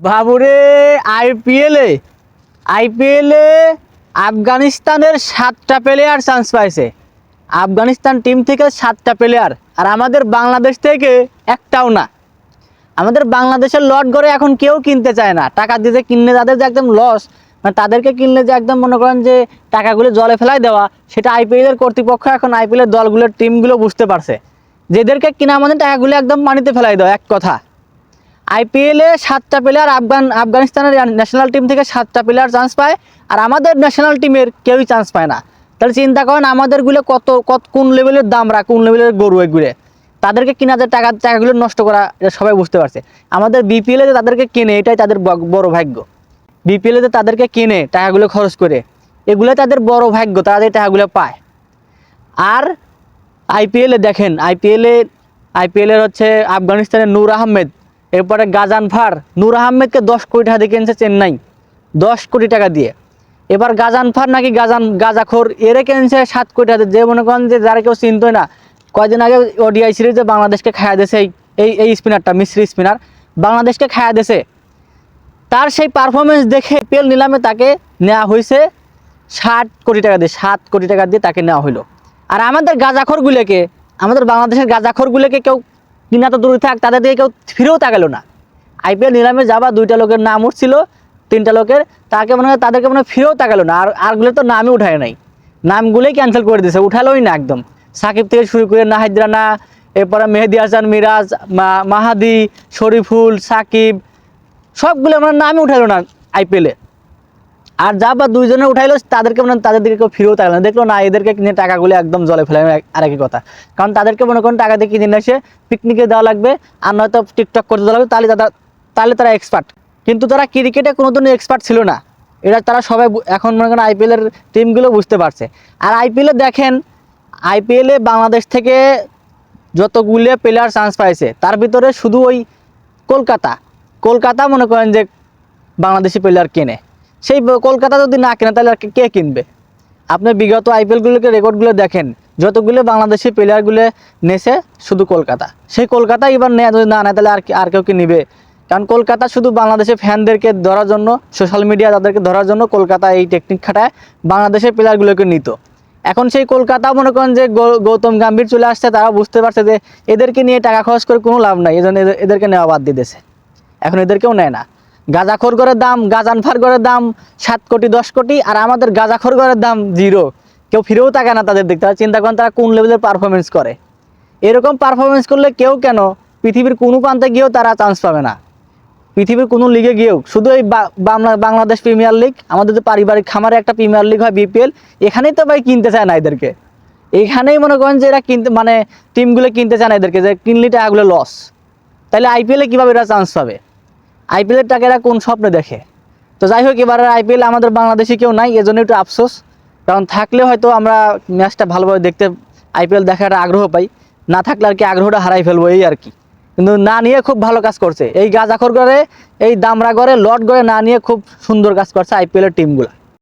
বাবুরে আইপিএলে আইপিএলে আফগানিস্তানের সাতটা প্লেয়ার চান্স পাইছে। আফগানিস্তান টিম থেকে সাতটা প্লেয়ার আর আমাদের বাংলাদেশ থেকে একটাও না। আমাদের বাংলাদেশের লট গড়ে এখন কেউ কিনতে চায় না। টাকা দিতে কিনলে তাদের যে একদম লস মানে তাদেরকে কিনলে যে একদম মনে করেন যে টাকাগুলো জলে ফেলাই দেওয়া, সেটা আইপিএলের কর্তৃপক্ষ এখন আইপিএলের দলগুলোর টিমগুলো বুঝতে পারছে। যেদেরকে কিনা আমাদের টাকাগুলো একদম পানিতে ফেলাই দেওয়া, এক কথা। আইপিএলে সাতটা প্লেয়ার আফগান, আফগানিস্তানের ন্যাশনাল টিম থেকে সাতটা প্লেয়ার চান্স পায়। আর আমাদের ন্যাশনাল টিমের কেউই চান্স পায় না। তাহলে চিন্তা করেন, আমাদেরগুলো কত কত, কোন লেভেলের দাম দামরা কোন লেভেলের গরু এগুলো? তাদেরকে কিনা টাকা, টাকাগুলো নষ্ট করা, এটা সবাই বুঝতে পারছে। আমাদের বিপিএলে যে তাদেরকে কেনে, এটাই তাদের বড় ভাগ্য। বিপিএলে যে তাদেরকে কেনে, টাকাগুলো খরচ করে এগুলো তাদের বড় ভাগ্য, তারা যে টাকাগুলো পায়। আর আইপিএলে দেখেন, আইপিএলে, আইপিএলের হচ্ছে আফগানিস্তানের নূর আহমেদ এরপরে গাজান গাজানফার নূর আহমেদকে দশ কোটি টাকা দিয়ে কিনছে চেন্নাই। দশ কোটি টাকা দিয়ে। এবার গাজান গাজানফার নাকি গাজান, গাজাখোর, এরে কিনছে সাত কোটি টাকা। যে মনে করেন যে যারা কেউ চিনতই না, কয়দিন আগে ওডিআই সিরিজে বাংলাদেশকে খায়া দিয়েছে এই এই স্পিনারটা মিশ্রি স্পিনার বাংলাদেশকে খায়া দিয়েছে। তার সেই পারফরমেন্স দেখে পেল নিলামে তাকে নেওয়া হয়েছে ষাট কোটি টাকা দিয়ে, সাত কোটি টাকা দিয়ে তাকে নেওয়া হলো আর আমাদের গাজাখরগুলোকে, আমাদের বাংলাদেশের গাজাখরগুলোকে কেউ কিনা তো দূরে থাক, তাদের দিকে কেউ ফিরেও তাকালো না। আইপিএল নিলামে যাবা দুইটা লোকের নাম উঠছিল, তিনটা লোকের, তাকে মনে হয় তাদেরকে মনে হয় ফিরেও তাকালো না, আর আরগুলো তো নামই উঠায় নাই। নামগুলোই ক্যান্সেল করে দিয়েছে উঠালোই না একদম। সাকিব থেকে শুরু করে নাহিদ রানা, এরপরে মেহেদি হাসান, মিরাজ মাহাদি, শরীফুল, সাকিব, সবগুলো আমার নামই উঠালো না আইপিএলে। আর যা বা দুইজনে উঠাইলো, তাদেরকে মনে তাদের দিকে কেউ ফিরেও তাকালো না। দেখল, না, এদেরকে কিনে টাকাগুলো একদম জলে ফেলে আর একই কথা। কারণ তাদেরকে মনে করেন টাকা দিয়ে কিনে এসে পিকনিকে দেওয়া লাগবে, আর নয়তো টিকটক করতে দেওয়া লাগবে, তাহলে তারা তাহলে তারা এক্সপার্ট কিন্তু তারা ক্রিকেটে কোনোদিনই এক্সপার্ট ছিল না। এটা তারা সবাই এখন মনে করেন আইপিএলের টিমগুলো বুঝতে পারছে। আর আইপিএলে দেখেন আইপিএলে বাংলাদেশ থেকে যতগুলো প্লেয়ার চান্স পাইছে, তার ভিতরে শুধু ওই কলকাতা। কলকাতা মনে করেন যে বাংলাদেশি প্লেয়ার কেনে। সেই কলকাতা যদি না কেনে, তাহলে আর কে- কিনবে? আপনি বিগত আইপিএলগুলোকে রেকর্ডগুলো দেখেন, যতগুলো বাংলাদেশি প্লেয়ারগুলো নেছে শুধু কলকাতা। সেই কলকাতা এবার নেয়, যদি না নেয়, তাহলে আর আর কেউ কি নিবে? কারণ কলকাতা শুধু বাংলাদেশের ফ্যানদেরকে ধরার জন্য সোশ্যাল মিডিয়া তাদেরকে ধরার জন্য কলকাতা এই টেকনিক খাটায় বাংলাদেশের প্লেয়ারগুলোকে নিত। এখন সেই কলকাতা মনে করেন যে গৌতম গাম্ভীর চলে আসছে তারা বুঝতে পারছে যে এদেরকে নিয়ে টাকা খরচ করে কোনো লাভ নাই এই জন্য এদের- এদেরকে নেওয়া বাদ দিয়েছে। এখন এদেরকেও নেয় না। গাঁজাখোর গড়ের দাম গাজানফার গড়ের দাম, সাত কোটি, দশ কোটি, আর আমাদের গাঁজাখোর গড়ের দাম জিরো। কেউ ফিরেও তাকায় না তাদের দিক তারা চিন্তা করেন তারা কোন লেভেলের পারফরমেন্স করে। এরকম পারফরমেন্স করলে কেউ কেন পৃথিবীর কোনো প্রান্তে গিয়েও তারা চান্স পাবে না। পৃথিবীর কোনো লিগে গিয়েও, শুধু এই বাংলা বাংলাদেশ প্রিমিয়ার লিগ আমাদের যে পারিবারিক খামারে একটা প্রিমিয়ার লিগ হয় বিপিএল এখানেই তো ভাই কিনতে চায় না এদেরকে। এখানেই মনে করেন যে এরা কিনতে মানে টিমগুলো কিনতে চায় না এদেরকে, যে কিনলে টাকাগুলো লস তাহলে আইপিএলে কীভাবে এরা চান্স পাবে? আইপিএলের টাকারা কোন স্বপ্ন দেখে? তো যাই হোক এবার আইপিএল আমাদের বাংলাদেশে কেউ নাই এজন্য একটু আফসোস। কারণ থাকলে হয়তো আমরা ম্যাচটা ভালোভাবে দেখতে, আইপিএল দেখার আগ্রহ পাই। না থাকলে আর কি আগ্রহটা হারাই ফেলব, এই আর কি। কিন্তু না নিয়ে খুব ভালো কাজ করছে। এই গাজাখর করে এই দামরা গড়ে, লট করে না নিয়ে খুব সুন্দর কাজ করছে আইপিএলের টিমগুলা।